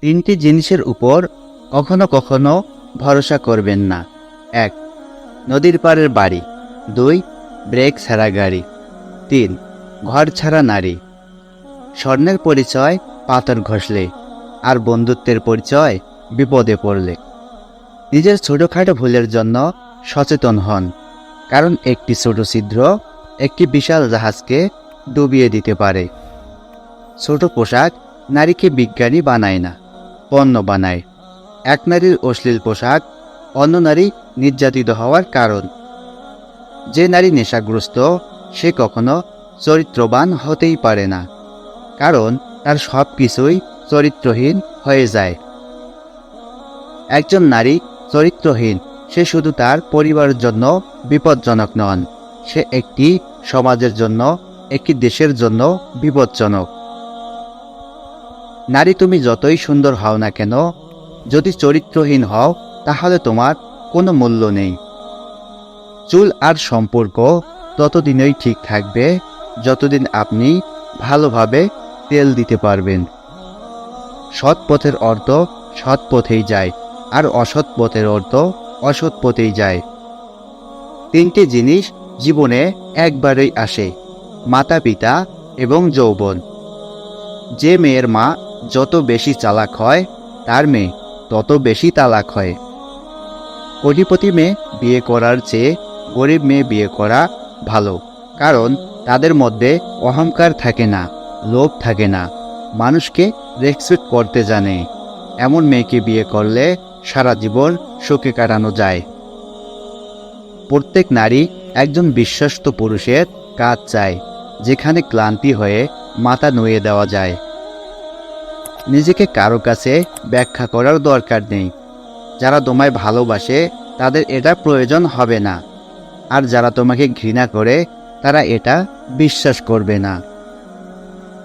তিনটি জিনিসের উপর কখনো কখনো ভরসা করবেন না। এক, নদীর পাড়ের বাড়ি। দুই, ব্রেক ছাড়া গাড়ি। তিন, ঘর ছাড়া নারী। স্বর্ণের পরিচয়, পাথর ঘষলে। আর বন্ধুত্বের পরিচয়, বিপদে পড়লে। নিজের ছোটোখাটো ভুলের জন্য সচেতন হন। কারণ একটি ছোট ছিদ্র, একটি বিশাল জাহাজকে ডুবিয়ে দিতে পারে। ছোট পোশাক নারীকে বিজ্ঞানী বানায় না। পণ্য বানায়। এক নারীর অশ্লীল পোশাক, অন্য নারী নির্যাতিত হওয়ার কারণ। যে নারী নেশাগ্রস্ত, সে কখনো চরিত্রবান হতেই পারে না, কারণ তার সব কিছুই চরিত্রহীন হয়ে যায়। একজন নারী চরিত্রহীন, সে শুধু তার পরিবারের জন্য বিপজ্জনক নন, সে একটি সমাজের জন্য, একটি দেশের জন্য বিপজ্জনক। নারী তুমি যতই সুন্দর হও না কেন, যদি চরিত্রহীন হও, তাহলে তোমার কোনো মূল্য নেই। চুল আর সম্পর্ক ততদিনই ঠিক থাকবে, যতদিন আপনি ভালোভাবে তেল দিতে পারবেন। সৎ পথের অর্থ সৎ পথেই যায়, আর অসৎ পথের অর্থ অসৎ পথেই যায়। তিনটি জিনিস জীবনে একবারই আসে মাতা পিতা এবং যৌবন। যে মেয়ের মা যত বেশি চালাক হয়, তার মেয়ে, তত বেশি তালাক হয়। কোটিপতি মেয়ে বিয়ে করার চেয়ে গরিব মেয়ে বিয়ে করা ভালো, কারণ তাদের মধ্যে অহংকার থাকে না, লোভ থাকে না, মানুষকে রেসপেক্ট করতে জানে। এমন মেয়েকে বিয়ে করলে সারা জীবন সুখে কাটানো যায়। প্রত্যেক নারী একজন বিশ্বস্ত পুরুষের কাজ চায়, যেখানে ক্লান্তি হয়ে মাথা নুয়ে দেওয়া যায়। নিজেকে কারও কাছে ব্যাখ্যা করার দরকার নেই। যারা তোমায় ভালোবাসে, তাদের এটা প্রয়োজন হবে না। আর যারা তোমাকে ঘৃণা করে, তারা এটা বিশ্বাস করবে না।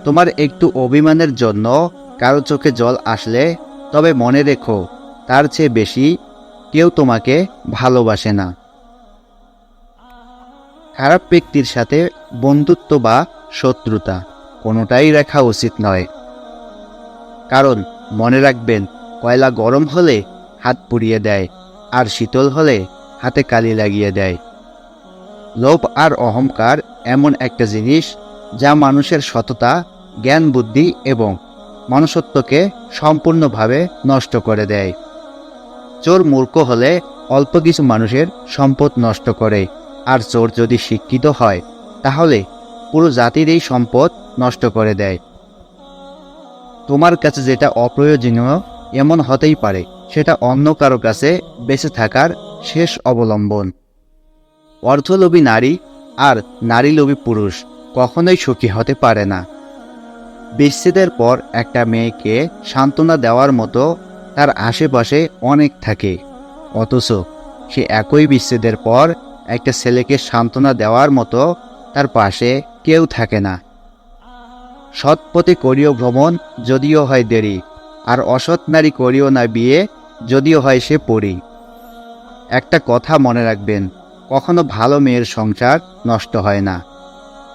তোমার একটু অভিমানের জন্য কারও চোখে জল আসলে, তবে মনে রেখো, তার চেয়ে বেশি কেউ তোমাকে ভালোবাসে না। খারাপ ব্যক্তির সাথে বন্ধুত্ব বা শত্রুতা, কোনোটাই রাখা উচিত নয়। কারণ মনে রাখবেন, কয়লা গরম হলে হাত পুড়িয়ে দেয়, আর শীতল হলে হাতে কালি লাগিয়ে দেয়। লোভ আর অহংকার এমন একটা জিনিস যা মানুষের সততা, জ্ঞান বুদ্ধি এবং মনুষ্যত্বকে সম্পূর্ণভাবে নষ্ট করে দেয়। চোর মূর্খ হলে অল্প কিছু মানুষের সম্পদ নষ্ট করে, আর চোর যদি শিক্ষিত হয়, তাহলে পুরো জাতির এই সম্পদ নষ্ট করে দেয়। তোমার কাছে যেটা অপ্রয়োজনীয় এমন হতেই পারে, সেটা অন্য কারও কাছে বেঁচে থাকার শেষ অবলম্বন। অর্থলোভী নারী আর নারীলোভী পুরুষ কখনোই সুখী হতে পারে না। বিচ্ছেদের পর একটা মেয়েকে সান্ত্বনা দেওয়ার মতো তার আশেপাশে অনেক থাকে, অথচ সে একই বিচ্ছেদের পর একটা ছেলেকে সান্ত্বনা দেওয়ার মতো তার পাশে কেউ থাকে না। সৎ পথে করিও ভ্রমণ, যদিও হয় দেরি, আর অসৎ নারী করিও না বিয়ে, যদিও হয় সে পড়ি একটা কথা মনে রাখবেন, কখনো ভালো মেয়ের সংসার নষ্ট হয় না।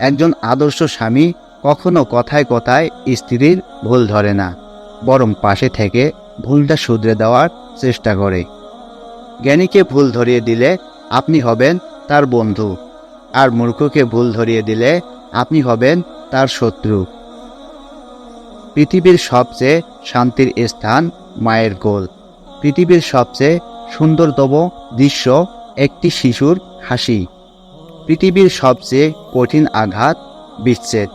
একজন আদর্শ স্বামী কখনো কথায় কথায় স্ত্রীর ভুল ধরে না, বরং পাশে থেকে ভুলটা শুধরে দেওয়ার চেষ্টা করে। জ্ঞানীকে ভুল ধরিয়ে দিলে আপনি হবেন তার বন্ধু, আর মূর্খকে ভুল ধরিয়ে দিলে আপনি হবেন তার শত্রু। পৃথিবীর সবচেয়ে শান্তির স্থান মায়ের গোল। পৃথিবীর সবচেয়ে সুন্দরতম দৃশ্য একটি শিশুর হাসি। পৃথিবীর সবচেয়ে কঠিন আঘাত বিচ্ছেদ।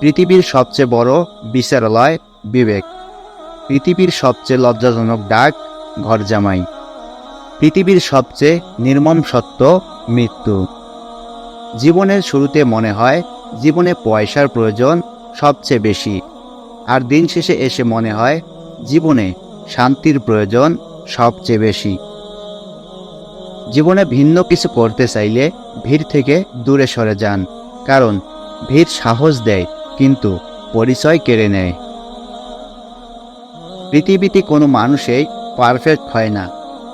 পৃথিবীর সবচেয়ে বড় বিচারালয় বিবেক। পৃথিবীর সবচেয়ে লজ্জাজনক ডাক ঘর জামাই পৃথিবীর সবচেয়ে নির্মম সত্য মৃত্যু। জীবনের শুরুতে মনে হয় জীবনে পয়সার প্রয়োজন সবচেয়ে বেশি। আর দিন শেষে এসে মনে হয় জীবনে শান্তির প্রয়োজন সবচেয়ে বেশি। জীবনে ভিন্ন কিছু করতে চাইলে ভিড় থেকে দূরে সরে যান, কারণ ভিড় সাহস দেয়, কিন্তু পরিচয় কেড়ে নেয়। পৃথিবীতে কোনো মানুষেই পারফেক্ট হয় না,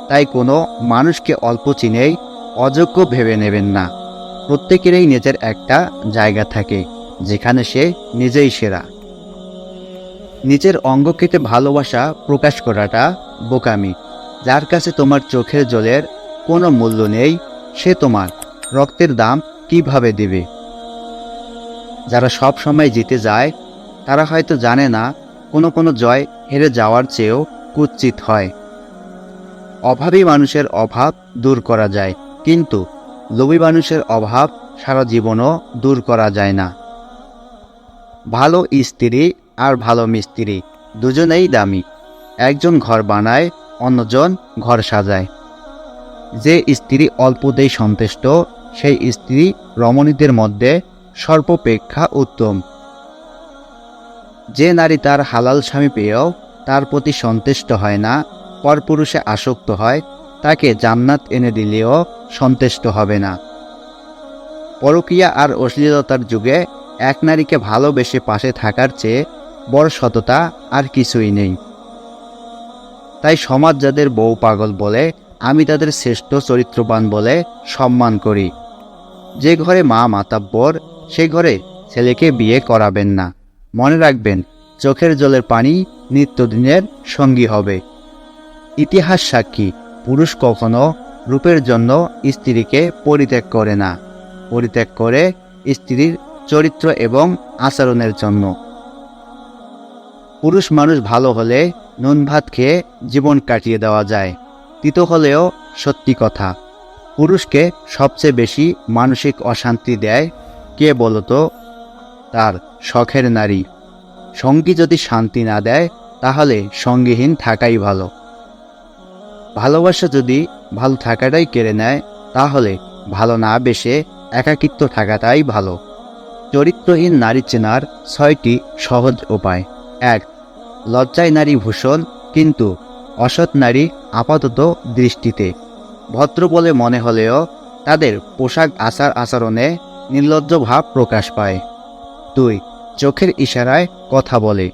তাই কোনো মানুষকে অল্প চিনেই অযোগ্য ভেবে নেবেন না। প্রত্যেকেরই নিজের একটা জায়গা থাকে, যেখানে সে নিজেই সেরা। নিজের অঙ্গ কেটে ভালোবাসা প্রকাশ করাটা বোকামি। যার কাছে তোমার চোখের জলের কোনো মূল্য নেই, সে তোমার রক্তের দাম কীভাবে দেবে? যারা সব সময় জিতে যায়, তারা হয়তো জানে না, কোনো কোনো জয় হেরে যাওয়ার চেয়েও কুৎসিত হয়। অভাবী মানুষের অভাব দূর করা যায়, কিন্তু লোভী মানুষের অভাব সারা জীবনও দূর করা যায় না। ভালো স্ত্রী আর ভালো মিস্ত্রি, দুজনেই দামি। একজন ঘর বানায়, অন্যজন ঘর সাজায়। যে স্ত্রী অল্পতেই সন্তুষ্ট, সেই স্ত্রী রমণীদের মধ্যে সর্বাপেক্ষা উত্তম। যে নারী তার হালাল স্বামী পেয়েও তার প্রতি সন্তুষ্ট হয় না, পরপুরুষে আসক্ত হয়, তাকে জান্নাত এনে দিলেও সন্তুষ্ট হবে না। পরকীয়া আর অশ্লীলতার যুগে এক নারীকে ভালোবেসে পাশে থাকার চেয়ে বড় সততা আর কিছুই নেই। তাই সমাজ যাদের বউ পাগল বলে, আমি তাদের শ্রেষ্ঠ চরিত্রবান বলে সম্মান করি। যে ঘরে মা মাতাব্বর, সে ঘরে ছেলেকে বিয়ে করাবেন না। মনে রাখবেন, চোখের জলের পানি নিত্যদিনের সঙ্গী হবে। ইতিহাস সাক্ষী, পুরুষ কখনো রূপের জন্য স্ত্রীকে পরিত্যাগ করে না। পরিত্যাগ করে স্ত্রীর চরিত্র এবং আচরণের জন্য। পুরুষ মানুষ ভালো হলে নুন ভাত খেয়ে জীবন কাটিয়ে দেওয়া যায়। তিতো হলেও সত্যি কথা। পুরুষকে সবচেয়ে বেশি মানসিক অশান্তি দেয় কে বলতো? তার শখের নারী। সঙ্গী যদি শান্তি না দেয়, তাহলে সঙ্গীহীন থাকাই ভালো। ভালোবাসা যদি ভালো থাকাটাই কেড়ে নেয়, তাহলে ভালো না বেশে একাকিত্ব থাকাটাই ভালো। চরিত্রহীন নারী চেনার ছয়টি সহজ উপায়। এক লজ্জায় নারী ভূষণ, কিন্তু অসৎ নারী আপাতত দৃষ্টিতে। ভদ্র বলে মনে হলেও তাদের পোশাক আচার আচরণে নির্লজ্জ ভাব প্রকাশ পায়। দুই, চোখের ইশারায় কথা বলে।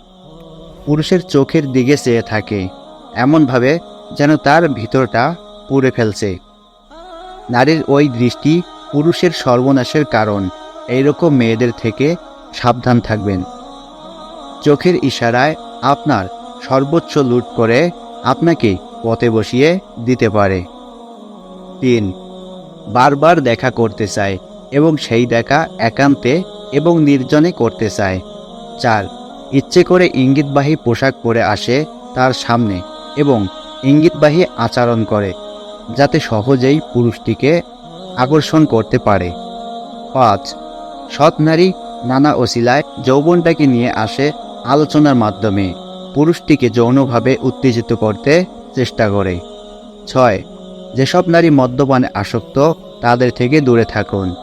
পুরুষের চোখের দিকে চেয়ে থাকে, এমনভাবে যেন তার ভিতরটা পুড়ে ফেলছে। নারীর ওই দৃষ্টি পুরুষের সর্বনাশের কারণ, এইরকম মেয়েদের থেকে সাবধান থাকবেন। চোখের ইশারায় আপনার সর্বোচ্চ লুট করে আপনাকে পথে বসিয়ে দিতে পারে। তিন, বারবার দেখা করতে চায় এবং সেই দেখা একান্তে এবং নির্জনে করতে চায়। চার, ইচ্ছে করে ইঙ্গিতবাহী পোশাক পরে আসে তার সামনে এবং ইঙ্গিতবাহী আচরণ করে, যাতে সহজেই পুরুষটিকে আকর্ষণ করতে পারে। পাঁচ, সৎ নারী নানা ওসিলায় যৌবনটাকে নিয়ে আসে আলোচনার মাধ্যমে পুরুষটিকে যৌনভাবে উত্তেজিত করতে চেষ্টা করে। ছয়, যেসব নারী মদ্যপানে আসক্ত, তাদের থেকে দূরে থাকুন।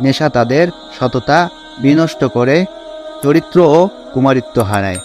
নেশা তাদের সততা বিনষ্ট করে, চরিত্র ও কুমারিত্ব হারায়।